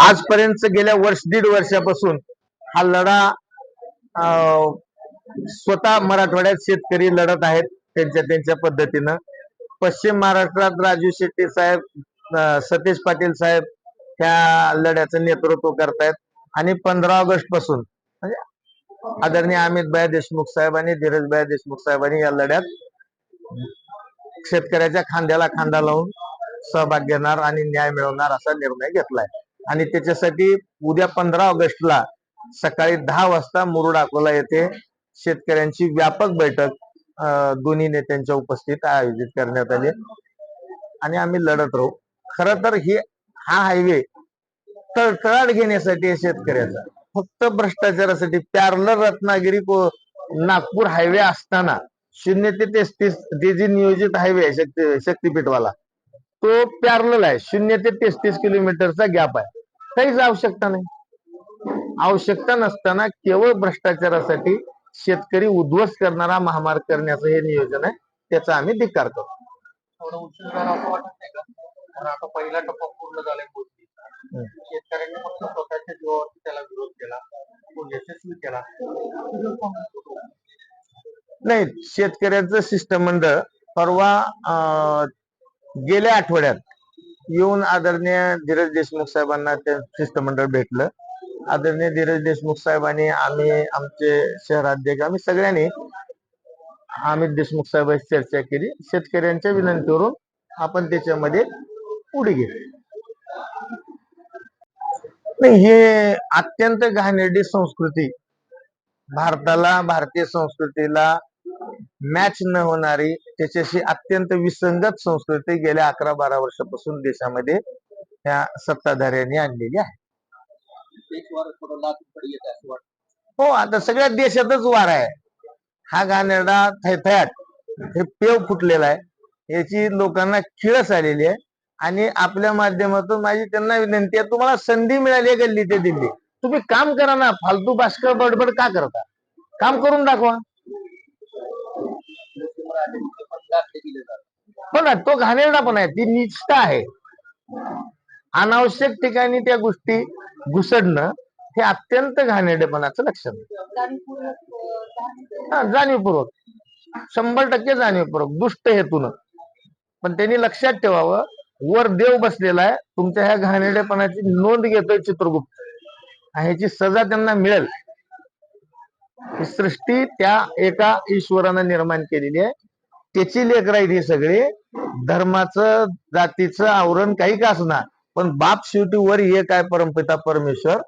आजपर्यंत गेल्या वर्ष दीड वर्षापासून हा लढा स्वतः मराठवाड्यात शेतकरी लढत आहेत त्यांच्या त्यांच्या पद्धतीनं. पश्चिम महाराष्ट्रात राजू शेट्टी साहेब सतीश पाटील साहेब ह्या लढ्याचं नेतृत्व करतायत. आणि पंधरा ऑगस्टपासून म्हणजे आदरणीय अमित भाई देशमुख साहेब आणि धीरज भाई देशमुख साहेबांनी या लढ्यात शेतकऱ्याच्या खांद्याला खांदा लावून सहभाग घेणार आणि न्याय मिळवणार असा निर्णय घेतलाय. आणि त्याच्यासाठी उद्या पंधरा ऑगस्टला सकाळी दहा वाजता मुरुड अकोला येथे शेतकऱ्यांची व्यापक बैठक दोन्ही नेत्यांच्या उपस्थित आयोजित करण्यात आली. आणि आम्ही लढत राहू. खर तर ही हा हायवे तळतळाट घेण्यासाठी शेतकऱ्याचा. फक्त भ्रष्टाचारासाठी प्यारलर रत्नागिरी नागपूर हायवे असताना शून्य ते तेहतीस ते जे नियोजित हायवे आहे शक्ती शक्तीपीठवाला तो पॅरल आहे. शून्य ते तेहतीस किलोमीटरचा गॅप आहे. काहीच आवश्यकता नाही. आवश्यकता नसताना केवळ भ्रष्टाचारासाठी शेतकरी उद्ध्वस्त करणारा महामार्ग करण्याचं हे नियोजन आहे. त्याचा आम्ही धिक्कार करतो. झाला पहिला टप्पा पूर्ण झालाय हम्म. शेतकऱ्यांनी फक्त स्वतःच्या जीवावरती त्याला विरोध केला. यशस्वी केला? नाही शेतकऱ्यांचं शिष्टमंडळ परवा गेल्या आठवड्यात येऊन आदरणीय धीरज देशमुख साहेबांना ते शिष्टमंडळ भेटलं. आदरणीय धीरज देशमुख साहेबांनी आम्ही आमचे शहराध्यक्ष आम्ही सगळ्यांनी अमित देशमुख साहेबांशी चर्चा केली. शेतकऱ्यांच्या विनंतीवरून आपण त्याच्यामध्ये पुढे गेलो. नाही हे अत्यंत घाणेरडी संस्कृती भारताला भारतीय संस्कृतीला मॅच न होणारी त्याच्याशी अत्यंत विसंगत संस्कृती गेल्या अकरा बारा वर्षापासून देशामध्ये त्या सत्ताधाऱ्यांनी आणलेली आहे. हो आता सगळ्या देशातच वार आहे. हा गाणेडा थैथयात हे पेव फुटलेला आहे. याची लोकांना खिळस आलेली आहे. आणि आपल्या माध्यमातून माझी त्यांना विनंती आहे तुम्हाला संधी मिळाली आहे गल्ली ते दिल्ली. तुम्ही काम करा ना फालतू बाष्कळ बडबड का करता? काम करून दाखवा. पण हो ना तो घाणेरडा पण आहे ती निष्ठा आहे. अनावश्यक ठिकाणी त्या गोष्टी घुसडणं हे अत्यंत घाणेरडेपणाचं लक्षण हा, जाणीवपूर्वक. शंभर टक्के जाणीवपूर्वक दुष्ट हेतून. पण त्यांनी लक्षात ठेवावं वर देव बसलेला आहे तुमच्या ह्या घाणेरडेपणाची नोंद घेतोय चित्रगुप्त. ह्याची सजा त्यांना मिळेल. ही सृष्टी त्या एका ईश्वरानं निर्माण केलेली आहे. त्याची लेकर आहेत हे सगळी. धर्माचं जातीचं आवरण काही का असणार पण बाप शेवटी वर एक आहे परमपिता परमेश्वर?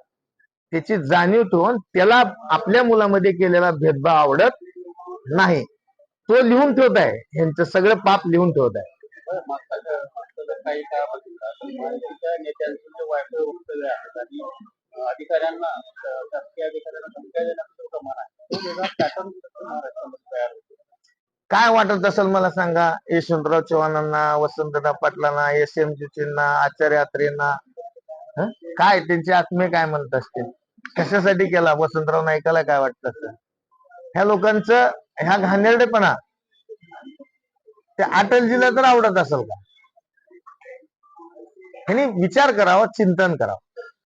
त्याची जाणीव ठेवून त्याला आपल्या मुलामध्ये केलेला भेदभाव आवडत नाही. तो लिहून ठेवत आहे. यांचं सगळं पाप लिहून ठेवत आहे. हो, अधिकाऱ्यांना काय वाटत असेल मला सांगा? यशवंतराव चव्हाणांना वसंतराव पाटलांना एस एम जीचींना आचार्य यात्रेंना काय त्यांचे आत्मे काय म्हणत असतील? कशासाठी केला? वसंतराव नाईकाला काय वाटत असेल? ह्या लोकांचं ह्या घाणेरडेपणा ते अटलजीला तर आवडत असेल का? ह्यांनी विचार करावा चिंतन करावं.